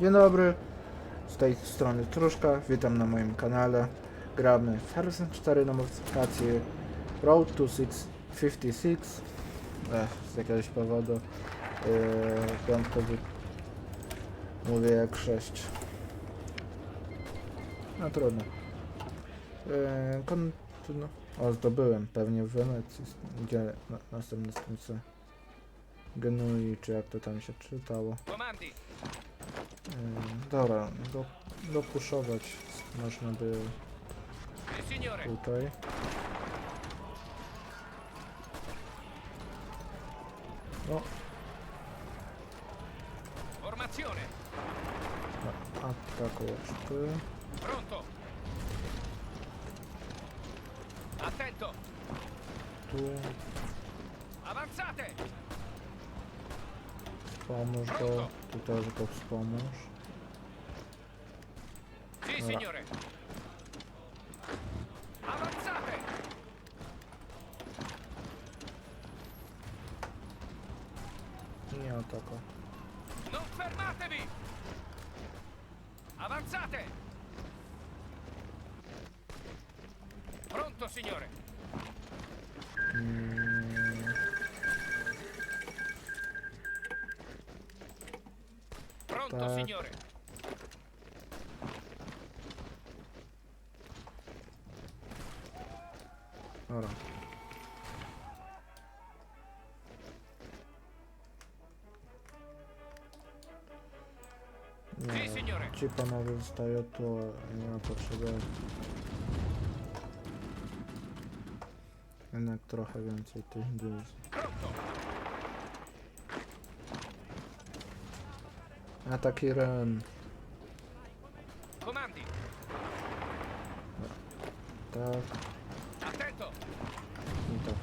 Dzień dobry, z tej strony Truszka, witam na moim kanale. Gramy Horizon 4 na modyfikacji Road to 656. Ech, z jakiegoś powodu yy, piątkowy mówię jak 6. No trudno. Yy, kontynu... O, zdobyłem pewnie w Wenecji, gdzie na, następne stolice Genui, czy jak to tam się czytało. Yy, dobra, do, dopuszować można by tutaj. No, Formazione, atakować ty. pronto. Attento, Tu avanzate. Wspomóż go, tu też go wspomóż. Sì signore. Avanzate. Nie atako. Non fermatevi. Avanzate. Pronto signore. Mm, Pronto Tak. signore. dobra. Sì Nie, signore. ci panowie zostają tu, nie ma potrzeby. Jednak trochę więcej tych. Pronto. A taki ren, Comandi. tak Attento. i tak.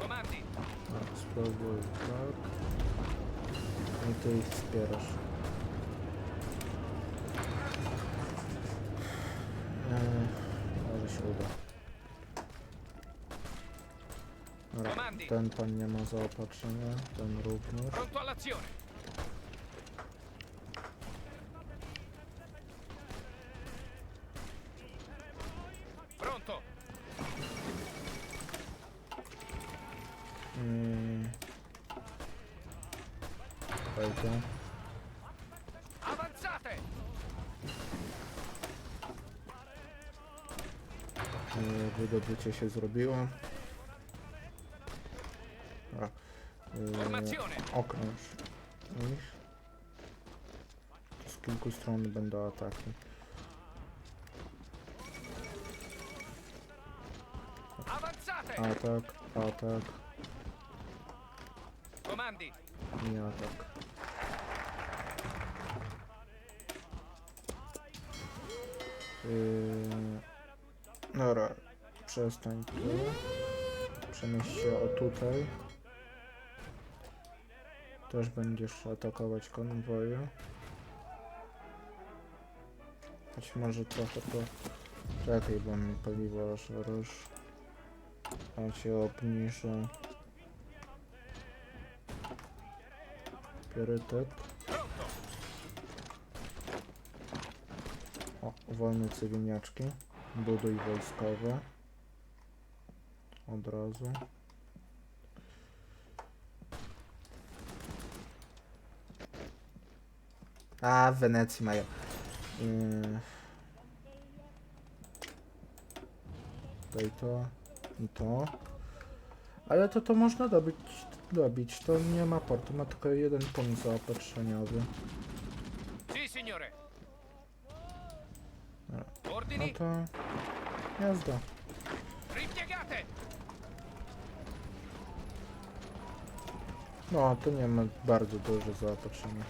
Comandi. A, spróbuj tak. I ty ich wspierasz. Eee, może się uda. Dobra, ten pan nie ma zaopatrzenia, ten również. Pronto all'azione. Wydobycie się zrobiło. Dobra. Formazione. okrąż ich. Z kilku stron będą ataki. Atak, atak Comandi. i atak. Yy... Dobra, przestań tu. Przenieś się o tutaj. Też będziesz atakować konwoje. Choć może trochę to... Czekaj, bo mi paliwo aż roż. A cię obniżę. Priorytet. O, wolne cywilniaczki. Buduj wojskowe. Od razu. A, w Wenecji mają. Yy... Daj to i to. Ale to to można dobyć, dobić. To nie ma portu, ma tylko jeden punkt zaopatrzeniowy. No to... Jazda. No, to nie ma bardzo duże zaopatrzenie.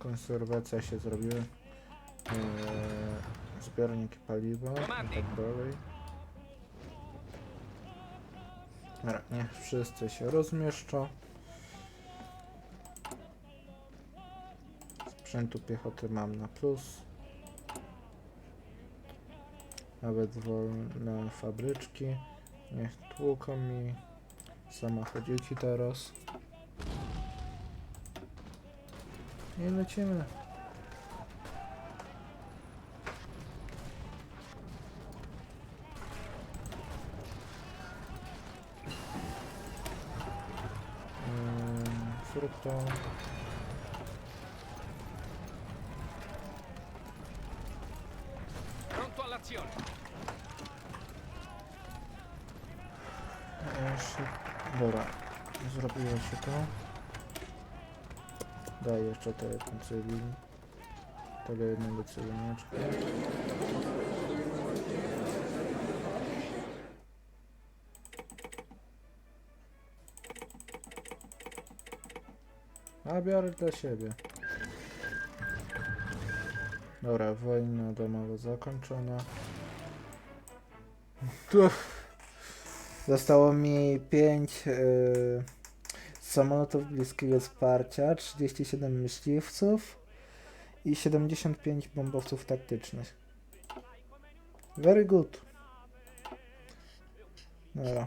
Konserwacja się zrobiła. Eee, zbiorniki paliwa i tak dalej. Dobra, niech wszyscy się rozmieszczą. Sprzętu piechoty mam na plus. Nawet wolne fabryczki. Niech tłuką mi samochodziki teraz. I lecimy. Ym, Frutto. Pronto all'azione. Jeszcze... Dobra, zrobiło się to. Daj jeszcze te cywil. Tego jednego cywilniaczka. A biorę dla siebie. Dobra, wojna domowa zakończona. Zostało mi 5 yy, samolotów bliskiego wsparcia, 37 myśliwców i 75 bombowców taktycznych. Very good. Dobra.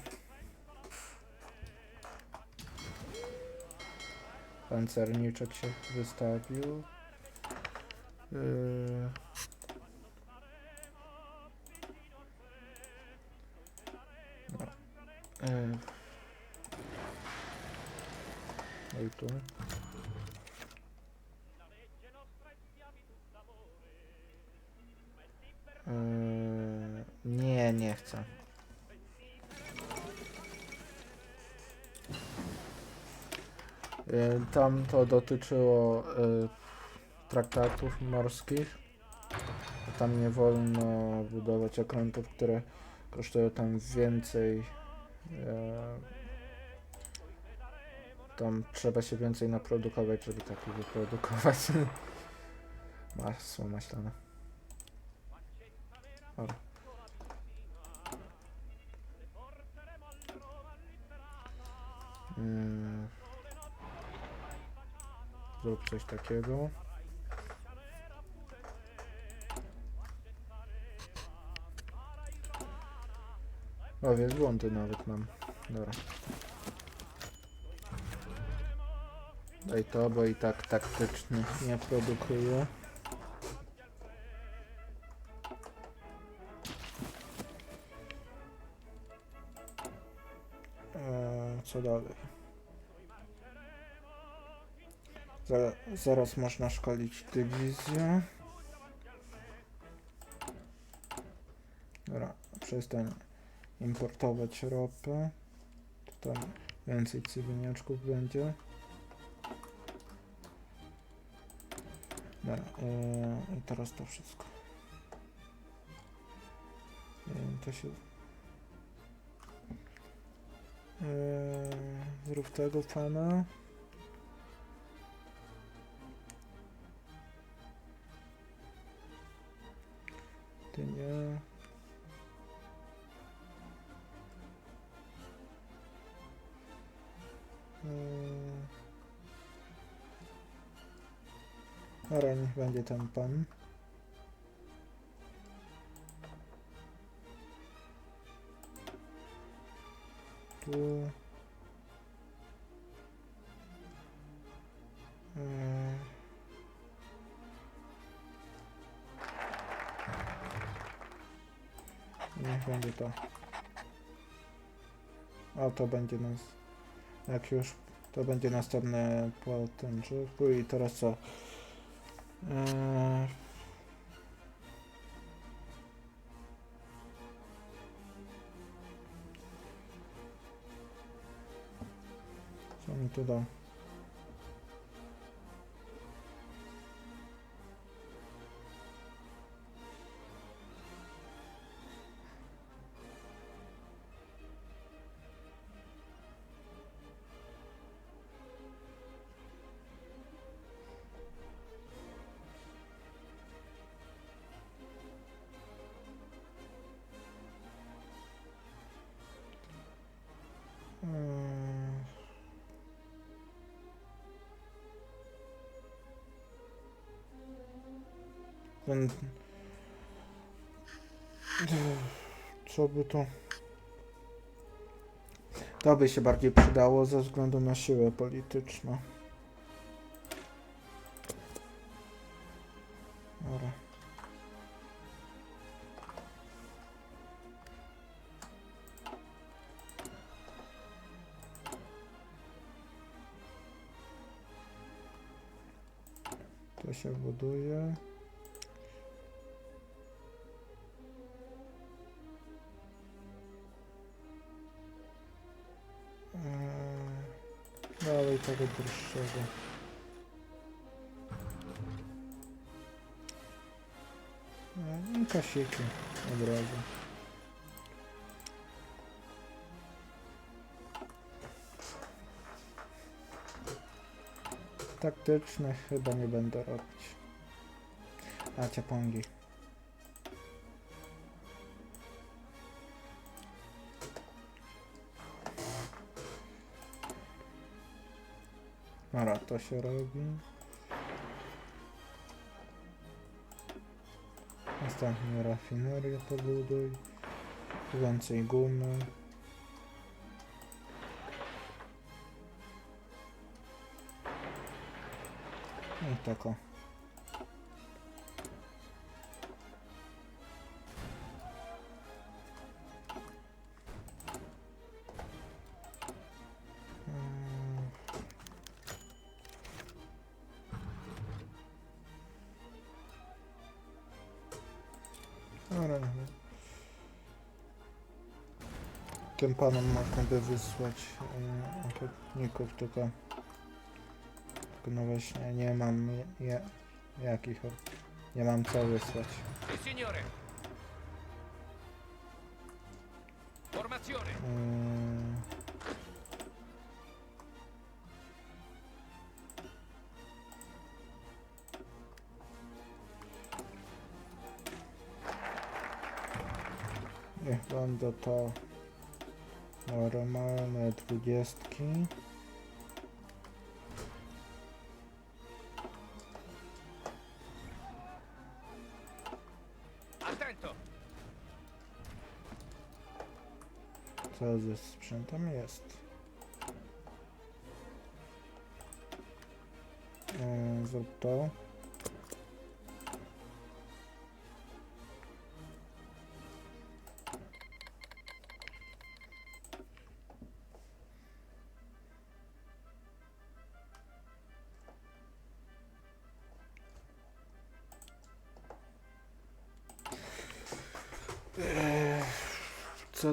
Pancerniczek się wystawił. Yy. Yy, nie, nie chcę. Yy, Tam to dotyczyło yy, traktatów morskich. Tam nie wolno budować okrętów, które kosztują tam więcej. Tam trzeba się więcej naprodukować, żeby taki wyprodukować. Masło maślane. Dobra. Mm. Zrób coś takiego. O, wielbłądy nawet mam. Dobra. Daj to, bo i tak taktyczny nie produkuje. Eee, co dalej? Zaraz, zaraz można szkolić dywizję. Dobra, przestań importować ropę. To tam więcej cywilniaczków będzie. Dobra, yy, i teraz to wszystko. Yy, to się... Yy, zrób tego pana. Niech będzie ten pan. Tu. Yy. Niech będzie to. A to będzie nas. Jak już to będzie następne po tym drzewku i teraz co? Eee... Co mi Ten... Co by to... To by się bardziej przydało ze względu na siłę polityczną. Dobra. To się buduje. Tego I kasiki od razu. Taktyczne chyba nie będę robić. A ciapongi. To się robi. Następnie rafinerię pobuduj. Więcej gumy. I tak Tym panom można by wysłać ochotników, tylko, tylko no właśnie nie mam je, jakich, nie mam co wysłać. Sì, signore. Formazione. Mm. Niech będą to normalne dwudziestki. Attento. Co ze sprzętem jest? Eee, Zrób to.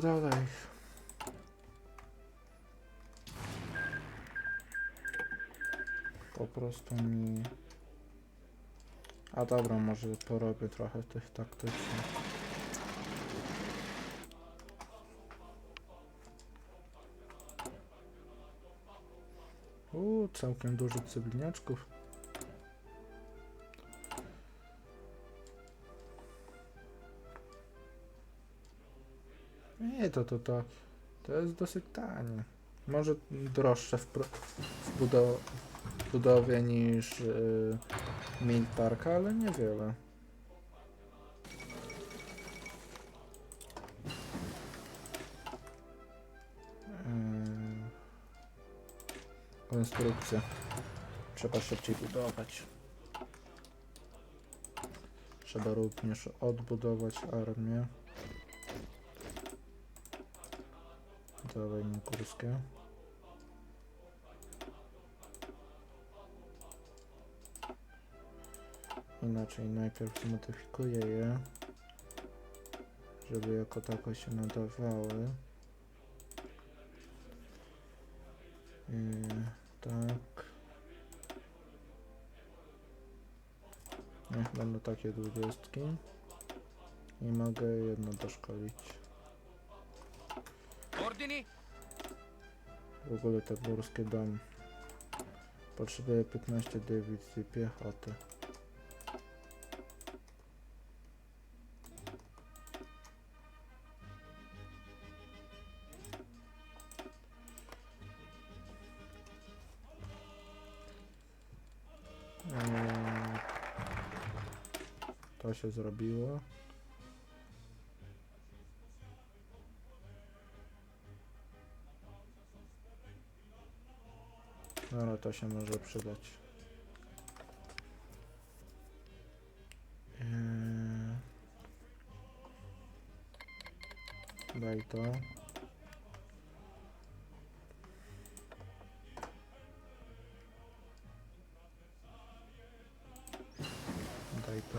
Dalej? Po prostu mi... A dobra, może porobię trochę tych taktycznych. Uuu, całkiem dużo cywilniaczków. To, to, to, to jest dosyć tanie. Może droższe w, pro, w budowie niż yy, Mint Park, ale niewiele. Konstrukcja. Trzeba szybciej budować. Trzeba również odbudować armię. Dalej górskie. Inaczej najpierw zmodyfikuję je, żeby jako tako się nadawały. Tak. Niech będą takie dwudziestki. I mogę jedno doszkolić. W ogóle te górskie dom. Potrzebuję 15 dywizji piechoty. Eee, To się zrobiło. No, to się może przydać. Eee, Daj to. Daj to.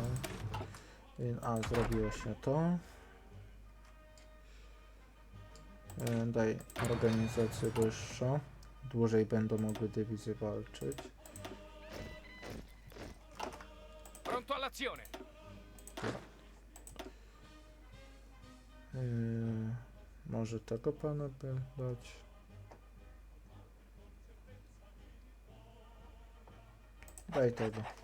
I- A, zrobiło się to. E, Daj organizację wyższą. Dłużej będą mogły dywizje walczyć. Pronto all'azione. Yy, może tego pana by dać. Daj tego.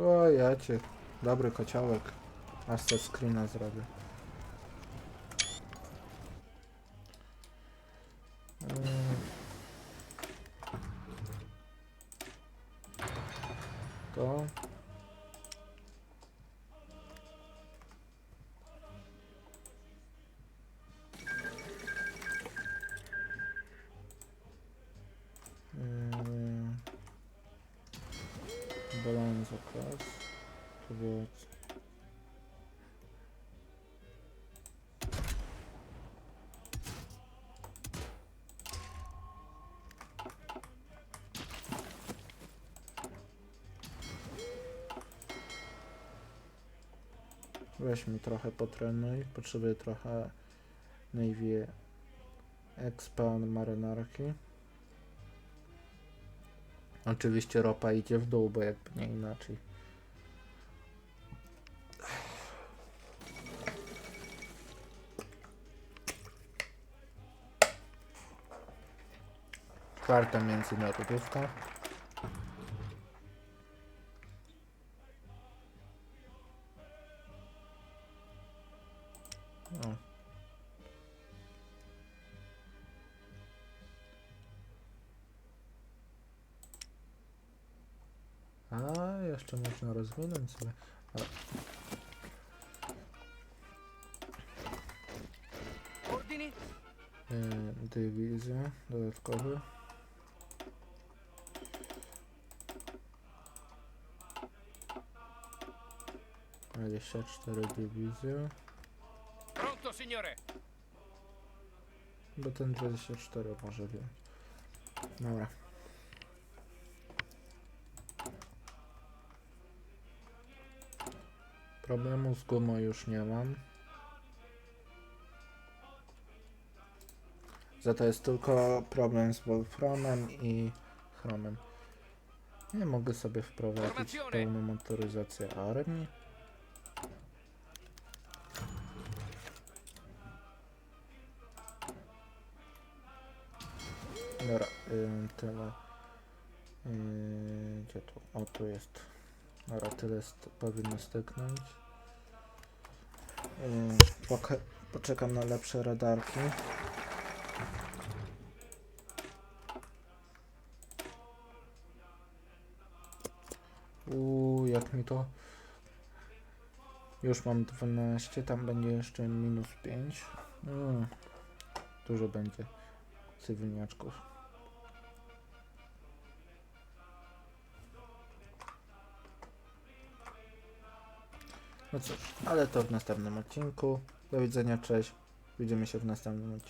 O, ja cię. Dobry kociołek. Aż te screena zrobię. Yy. To. Weź mi trochę potrenuj. Potrzebuję trochę Navy Expa marynarki. Oczywiście ropa idzie w dół, bo jakby nie inaczej. Czwarta międzynarodówka. O. A, jeszcze można rozwinąć sobie. Ordini? Yy, dywizje dodatkowe. Dwadzieścia cztery dywizje. Signore. Bo ten 24 może wziąć. Dobra. Problemu z gumą już nie mam. Za to jest tylko problem z Wolframem i Chromem. Nie mogę sobie wprowadzić pełną motoryzację armii. Dobra, ym, tyle. Yy, gdzie tu? O, tu jest. Dobra, tyle st powinno styknąć. Poka- poczekam na lepsze radarki. Uuu, jak mi to... Już mam 12, tam będzie jeszcze minus 5. Mm, dużo będzie cywilniaczków. No cóż, ale to w następnym odcinku. Do widzenia, cześć. Widzimy się w następnym odcinku.